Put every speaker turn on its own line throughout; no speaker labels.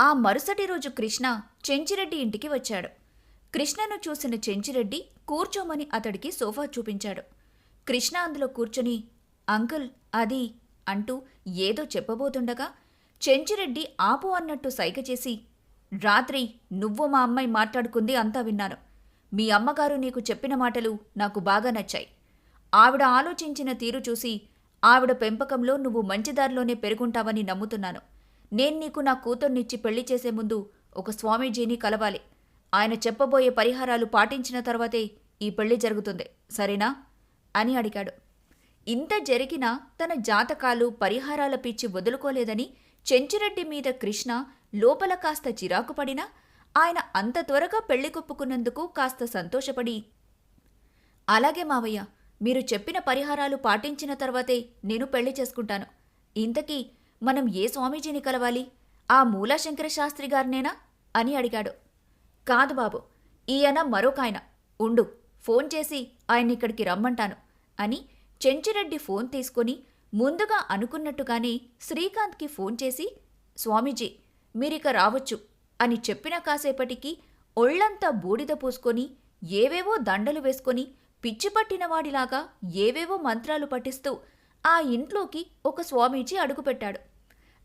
ఆ మరుసటి రోజు కృష్ణ చెంచిరెడ్డి ఇంటికి వచ్చాడు. కృష్ణను చూసిన చెంచిరెడ్డి కూర్చోమని అతడికి సోఫా చూపించాడు. కృష్ణ అందులో కూర్చొని అంకుల్ అది అంటూ ఏదో చెప్పబోతుండగా చెంచిరెడ్డి ఆపు అన్నట్టు సైగ చేసి రాత్రి నువ్వు మా అమ్మాయి మాట్లాడుకుంది అంతా విన్నాను. మీ అమ్మగారు నీకు చెప్పిన మాటలు నాకు బాగా నచ్చాయి. ఆవిడ ఆలోచించిన తీరు చూసి ఆవిడ పెంపకంలో నువ్వు మంచిదారిలోనే పెరుగుంటావని నమ్ముతున్నాను. నేను నీకు నా కూతుర్నిచ్చి పెళ్ళి చేసే ముందు ఒక స్వామీజీని కలవాలి. ఆయన చెప్పబోయే పరిహారాలు పాటించిన తర్వాతే ఈ పెళ్ళి జరుగుతుంది. సరేనా? అని అడిగాడు. ఇంత జరిగినా తన జాతకాలు పరిహారాల పిచ్చి వదులుకోలేదని చెంచిరెడ్డి మీద కృష్ణ లోపల కాస్త చిరాకు పడినా ఆయన అంత త్వరగా పెళ్ళి కొప్పుకున్నందుకు కాస్త సంతోషపడి అలాగే మావయ్య మీరు చెప్పిన పరిహారాలు పాటించిన తర్వాతే నేను పెళ్ళి చేసుకుంటాను. ఇంతకీ మనం ఏ స్వామీజీని కలవాలి? ఆ మూలాశంకర శాస్త్రి గారినేనా? అని అడిగాడు. కాదు బాబు ఈయన మరొకాయన. ఉండు ఫోన్ చేసి ఆయన ఇక్కడికి రమ్మంటాను అని చెంచిరెడ్డి ఫోన్ తీసుకొని ముందుగా అనుకున్నట్టుగానే శ్రీకాంత్కి ఫోన్ చేసి స్వామీజీ మీరిక రావచ్చు అని చెప్పిన కాసేపటికి ఒళ్ళంతా బూడిద పూసుకొని ఏవేవో దండలు వేసుకొని పిచ్చిపట్టినవాడిలాగా ఏవేవో మంత్రాలు పఠిస్తూ ఆ ఇంట్లోకి ఒక స్వామీజీ అడుగుపెట్టాడు.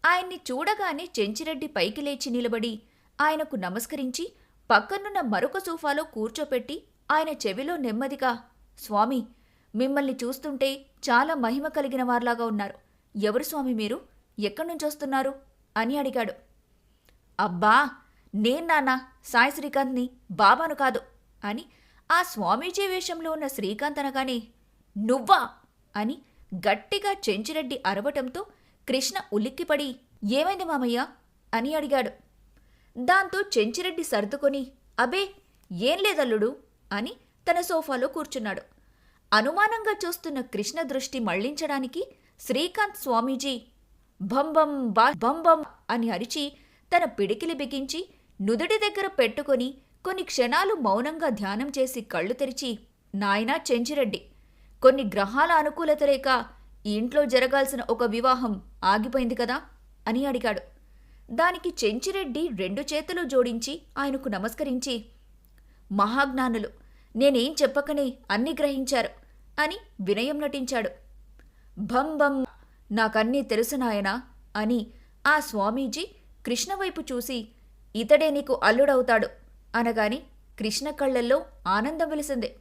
ఆయన్ని చూడగానే చెంచిరెడ్డి పైకి లేచి నిలబడి ఆయనకు నమస్కరించి పక్కనున్న మరొక సోఫాలో కూర్చోపెట్టి ఆయన చెవిలో నెమ్మదిగా స్వామి మిమ్మల్ని చూస్తుంటే చాలా మహిమ కలిగిన వారిలాగా ఉన్నారు. ఎవరు స్వామి మీరు? ఎక్కడి నుంచి వస్తున్నారు? అని అడిగాడు. అబ్బా నేను నాన్న సాయి శ్రీకాంత్ని బాబాను కాదు అని ఆ స్వామీజీ వేషంలో ఉన్న శ్రీకాంత్ అనగానే నువ్వా? అని గట్టిగా చెంచిరెడ్డి అరవటంతో కృష్ణ ఉలిక్కిపడి ఏమైంది మామయ్య? అని అడిగాడు. దాంతో చెంచిరెడ్డి సర్దుకొని అబే ఏం లేదల్లుడు? అని తన సోఫాలో కూర్చున్నాడు. అనుమానంగా చూస్తున్న కృష్ణ దృష్టి మళ్ళించడానికి శ్రీకాంత్ స్వామీజీ భంబం బా భంబం అని అరిచి తన పిడికిలి బిగించి నుదుటి దగ్గర పెట్టుకొని కొన్ని క్షణాలు మౌనంగా ధ్యానం చేసి కళ్ళు తెరిచి నాయనా చెంచిరెడ్డి కొన్ని గ్రహాల అనుకూలత లేక ఈ ఇంట్లో జరగాల్సిన ఒక వివాహం ఆగిపోయింది కదా? అని అడిగాడు. దానికి చెంచిరెడ్డి రెండు చేతులు జోడించి ఆయనకు నమస్కరించి మహాజ్ఞానులు నేనేం చెప్పకనే అన్ని గ్రహించారు అని వినయం నటించాడు. భం భం నాకన్నీ తెలుసు నాయనా అని ఆ స్వామీజీ కృష్ణవైపు చూసి ఇతడే నీకు అల్లుడవుతాడు అనగాని కృష్ణ కళ్ళల్లో ఆనందం వెలిసింది.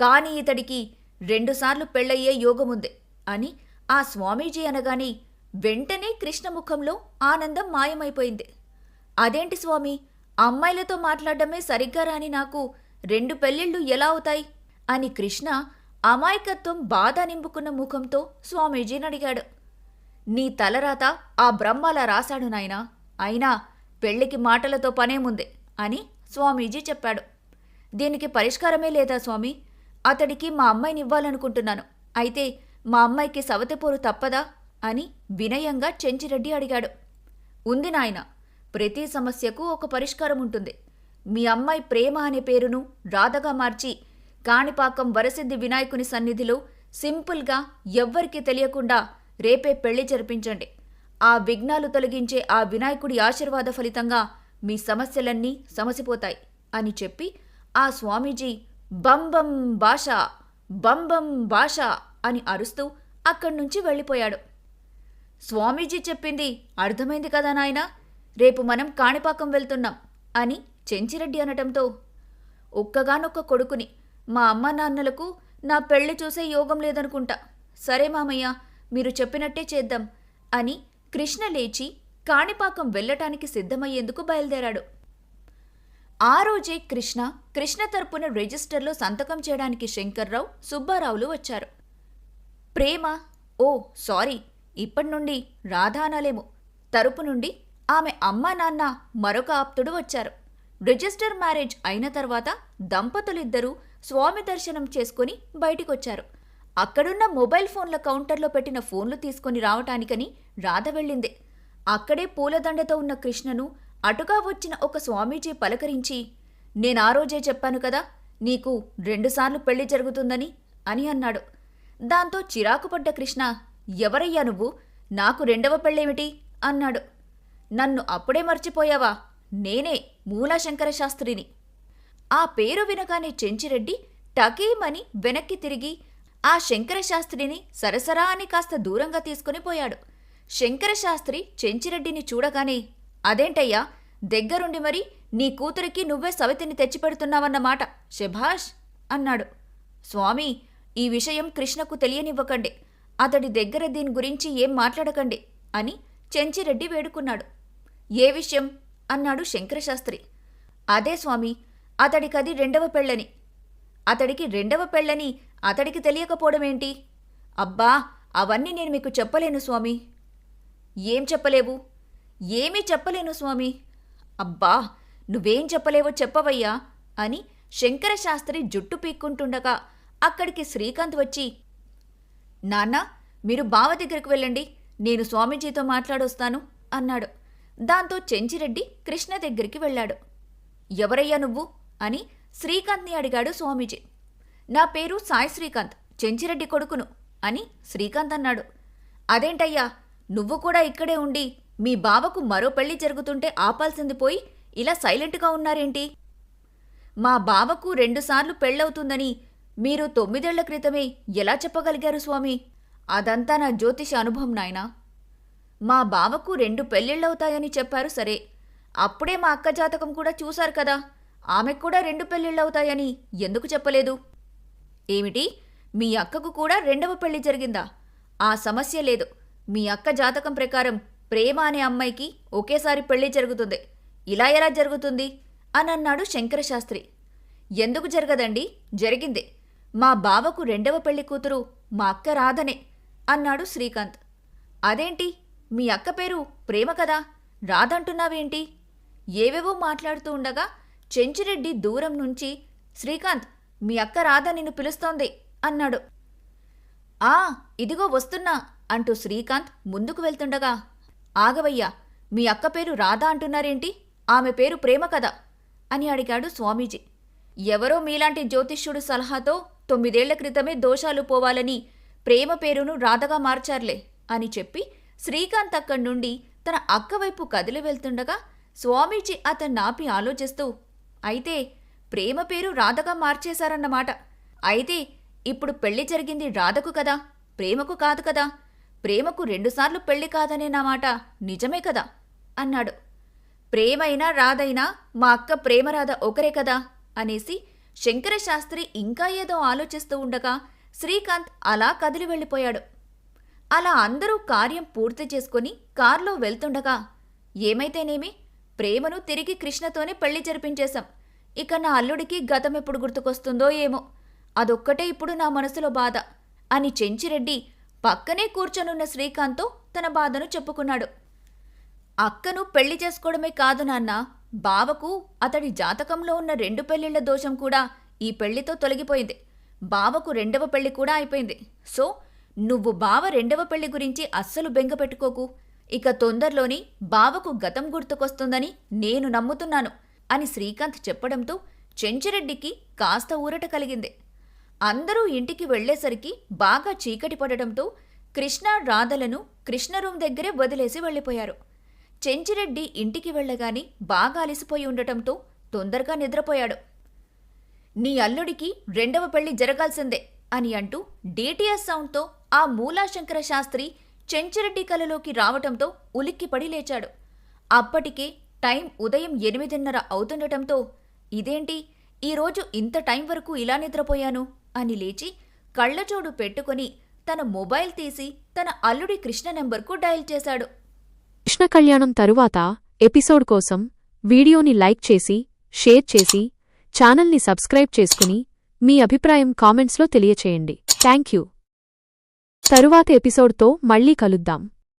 కాని ఇతడికి రెండుసార్లు పెళ్ళయ్యే యోగముంది అని ఆ స్వామీజీ అనగాని వెంటనే కృష్ణ ముఖంలో ఆనందం మాయమైపోయింది. అదేంటి స్వామి? అమ్మాయిలతో మాట్లాడడమే సరిగ్గా రాని నాకు రెండు పెళ్ళిళ్ళు ఎలా అవుతాయి? అని కృష్ణ అమాయకత్వం బాధ నింపుకున్న ముఖంతో స్వామీజీని అడిగాడు. నీ తలరాత ఆ బ్రహ్మలా రాశాడు నాయనా. అయినా పెళ్ళికి మాటలతో పనేముంది అని స్వామీజీ చెప్పాడు. దీనికి పరిష్కారమే లేదా స్వామి? అతడికి మా అమ్మాయిని ఇవ్వాలనుకుంటున్నాను అయితే మా అమ్మాయికి సవతిపోరు తప్పదా? అని వినయంగా చెంచిరెడ్డి అడిగాడు. ఉంది నాయన ప్రతి సమస్యకు ఒక పరిష్కారం ఉంటుంది మీ అమ్మాయి ప్రేమ అనే పేరును రాధగా మార్చి కాణిపాకం వరసిద్ధి వినాయకుని సన్నిధిలో సింపుల్గా ఎవ్వరికీ తెలియకుండా రేపే పెళ్ళి జరిపించండి. ఆ విఘ్నాలు తొలగించే ఆ వినాయకుడి ఆశీర్వాద ఫలితంగా మీ సమస్యలన్నీ సమసిపోతాయి అని చెప్పి ఆ స్వామీజీ బంబం భాష బంబం భాష అని అరుస్తూ అక్కడి నుంచి వెళ్ళిపోయాడు. స్వామీజీ చెప్పింది అర్థమైంది కదా నాయనా రేపు మనం కాణిపాకం వెళ్తున్నాం అని చెంచిరెడ్డి అనటంతో ఒక్కగానొక్క కొడుకుని మా అమ్మ నాన్నలకు నా పెళ్ళి చూసే యోగం లేదనుకుంటా. సరే మామయ్య మీరు చెప్పినట్టే చేద్దాం అని కృష్ణ లేచి కాణిపాకం వెళ్ళటానికి సిద్ధమయ్యేందుకు బయలుదేరాడు. ఆ రోజే కృష్ణ కృష్ణ తరపున రిజిస్టర్లో సంతకం చేయడానికి శంకర్రావు సుబ్బారావులు వచ్చారు. ప్రేమ ఓ సారీ ఇప్పటి నుండి రాధానలేము తరపు నుండి ఆమె అమ్మా నాన్న మరొక ఆప్తుడు వచ్చారు. రిజిస్టర్ మ్యారేజ్ అయిన తర్వాత దంపతులిద్దరూ స్వామి దర్శనం చేసుకుని బయటికొచ్చారు. అక్కడున్న మొబైల్ ఫోన్ల కౌంటర్లో పెట్టిన ఫోన్లు తీసుకొని రావటానికని రాధ వెళ్ళింది. అక్కడే పూలదండతో ఉన్న కృష్ణను అటుగా వచ్చిన ఒక స్వామీజీ పలకరించి నేను ఆ రోజే చెప్పాను కదా నీకు రెండుసార్లు పెళ్ళి జరుగుతుందని అని అన్నాడు. దాంతో చిరాకుపడ్డ కృష్ణ ఎవరయ్యా నువ్వు? నాకు రెండవ పెళ్ళేమిటి? అన్నాడు. నన్ను అప్పుడే మర్చిపోయావా? నేనే మూలాశంకర శాస్త్రిని. ఆ పేరు వినగానే చెంచిరెడ్డి టకీమని వెనక్కి తిరిగి ఆ శంకరశాస్త్రిని సరసరా అని కాస్త దూరంగా తీసుకుని పోయాడు. శంకరశాస్త్రి చెంచిరెడ్డిని చూడగానే అదేంటయ్యా? దగ్గరుండి మరి నీ కూతురికి నువ్వే సవితిని తెచ్చిపెడుతున్నావన్నమాట. శభాష్! అన్నాడు. స్వామి ఈ విషయం కృష్ణకు తెలియనివ్వకండి. అతడి దగ్గర దీని గురించి ఏం మాట్లాడకండి అని చెంచిరెడ్డి వేడుకున్నాడు. ఏ విషయం? అన్నాడు శంకరశాస్త్రి. అదే స్వామి అతడికది రెండవ పెళ్ళని. అతడికి రెండవ పెళ్ళని అతడికి తెలియకపోవడమేంటి? అబ్బా అవన్నీ నేను మీకు చెప్పలేను స్వామి. ఏం చెప్పలేవు? ఏమీ చెప్పలేను స్వామి. అబ్బా నువ్వేం చెప్పలేవో చెప్పవయ్యా అని శంకరశాస్త్రి జుట్టు పీక్కుంటుండగా అక్కడికి శ్రీకాంత్ వచ్చి నాన్న మీరు బావ దగ్గరికి వెళ్ళండి. నేను స్వామీజీతో మాట్లాడొస్తాను అన్నాడు. దాంతో చెంచిరెడ్డి కృష్ణ దగ్గరికి వెళ్ళాడు. ఎవరయ్యా నువ్వు? అని శ్రీకాంత్ని అడిగాడు స్వామీజీ. నా పేరు సాయి శ్రీకాంత్ చెంచిరెడ్డి కొడుకును అని శ్రీకాంత్ అన్నాడు. అదేంటయ్యా నువ్వు కూడా ఇక్కడే ఉండి మీ బావకు మరో పెళ్ళి జరుగుతుంటే ఆపాల్సింది పోయి ఇలా సైలెంట్గా ఉన్నారేంటి? మా బావకు రెండుసార్లు పెళ్ళవుతుందని మీరు తొమ్మిదేళ్ళ క్రితమే ఎలా చెప్పగలిగారు స్వామి? అదంతా నా జ్యోతిష అనుభవం నాయనా. మా బావకు రెండు పెళ్ళిళ్ళవుతాయని చెప్పారు సరే. అప్పుడే మా అక్క జాతకం కూడా చూశారు కదా. ఆమెకు కూడా రెండు పెళ్ళిళ్ళవుతాయని ఎందుకు చెప్పలేదు? ఏమిటి? మీ అక్కకు కూడా రెండవ పెళ్ళి జరిగిందా? ఆ సమస్య లేదు. మీ అక్క జాతకం ప్రకారం ప్రేమ అనే అమ్మాయికి ఒకేసారి పెళ్ళి జరుగుతుంది. ఇలా ఎలా జరుగుతుంది? అని అన్నాడు శంకరశాస్త్రి. ఎందుకు జరగదండి? జరిగింది. మా బావకు రెండవ పెళ్ళి కూతురు మా అక్క రాధనే అన్నాడు శ్రీకాంత్. అదేంటి? మీ అక్క పేరు ప్రేమ కదా? రాధంటున్నావేంటి ఏవేవో మాట్లాడుతూ ఉండగా చెంచిరెడ్డి దూరం నుంచి శ్రీకాంత్ మీ అక్క రాధ నిన్ను పిలుస్తోంది అన్నాడు. ఆ ఇదిగో వస్తున్నా అంటూ శ్రీకాంత్ ముందుకు వెళ్తుండగా ఆగవయ్యా మీ అక్క పేరు రాధా అంటున్నారేంటి? ఆమె పేరు ప్రేమ కదా? అని అడిగాడు స్వామీజీ. ఎవరో మీలాంటి జ్యోతిష్యుడు సలహాతో తొమ్మిదేళ్ళ క్రితమే దోషాలు పోవాలని ప్రేమ పేరును రాధగా మార్చారులే అని చెప్పి శ్రీకాంత్ అక్కడి నుండి తన అక్క వైపు కదిలి వెళ్తుండగా స్వామీజీ అతన్ని నాపి ఆలోచిస్తూ అయితే ప్రేమ పేరు రాధగా మార్చేశారన్నమాట. అయితే ఇప్పుడు పెళ్ళి జరిగింది రాధకు కదా ప్రేమకు కాదు కదా. ప్రేమకు రెండుసార్లు పెళ్ళి కాదనే నా మాట నిజమే కదా? అన్నాడు. ప్రేమైనా రాధైనా మా అక్క ప్రేమరాధ ఒకరే కదా? అనేసి శంకరశాస్త్రి ఇంకా ఏదో ఆలోచిస్తూ ఉండగా శ్రీకాంత్ అలా కదిలి వెళ్ళిపోయాడు. అలా అందరూ కార్యం పూర్తి చేసుకుని కారులో వెళ్తుండగా ఏమైతేనేమి? ప్రేమను తిరిగి కృష్ణతోనే పెళ్ళి జరిపించేశాం. ఇక నా అల్లుడికి గతం ఎప్పుడు గుర్తుకొస్తుందో ఏమో. అదొక్కటే ఇప్పుడు నా మనసులో బాధ అని చెంచిరెడ్డి పక్కనే కూర్చొనున్న శ్రీకాంత్తో తన బాధను చెప్పుకున్నాడు. అక్కను పెళ్ళి చేసుకోవడమే కాదు నాన్న బావకు అతడి జాతకంలో ఉన్న రెండు పెళ్ళిళ్ళ దోషం కూడా ఈ పెళ్ళితో తొలగిపోయింది. బావకు రెండవ పెళ్ళి కూడా అయిపోయింది. సో నువ్వు బావ రెండవ పెళ్ళి గురించి అస్సలు బెంగ పెట్టుకోకు. ఇక తొందరలోని బావకు గతం గుర్తుకొస్తుందని నేను నమ్ముతున్నాను అని శ్రీకాంత్ చెప్పడంతో చెంచిరెడ్డికి కాస్త ఊరట కలిగింది. అందరూ ఇంటికి వెళ్ళేసరికి బాగా చీకటి పడడంతో కృష్ణ రాధలను కృష్ణ రూమ్ దగ్గరే వదిలేసి వెళ్ళిపోయారు. చెంచిరెడ్డి ఇంటికి వెళ్ళగానే బాగా అలసిపోయి ఉండటంతో తొందరగా నిద్రపోయాడు. నీ అల్లుడికి రెండవ పెళ్ళి జరగాల్సిందే అని అంటూ డిటిఎస్ సౌండ్తో ఆ మూలాశంకర శాస్త్రి చెంచిరెడ్డి కలలోకి రావటంతో ఉలిక్కిపడి లేచాడు. అప్పటికే టైం ఉదయం ఎనిమిదిన్నర అవుతుండటంతో ఇదేంటి? ఈరోజు ఇంత టైం వరకు ఇలా నిద్రపోయాను? అని లేచి కళ్ళజోడు పెట్టుకుని తన మొబైల్ తీసి తన అల్లుడి కృష్ణ నెంబర్కు డయల్ చేశాడు.
కృష్ణ కళ్యాణం తరువాత ఎపిసోడ్ కోసం వీడియోని లైక్ చేసి షేర్ చేసి ఛానల్ని సబ్స్క్రైబ్ చేసుకుని మీ అభిప్రాయం కామెంట్స్లో తెలియచేయండి. థ్యాంక్ యూ తరువాత ఎపిసోడ్తో మళ్ళీ కలుద్దాం.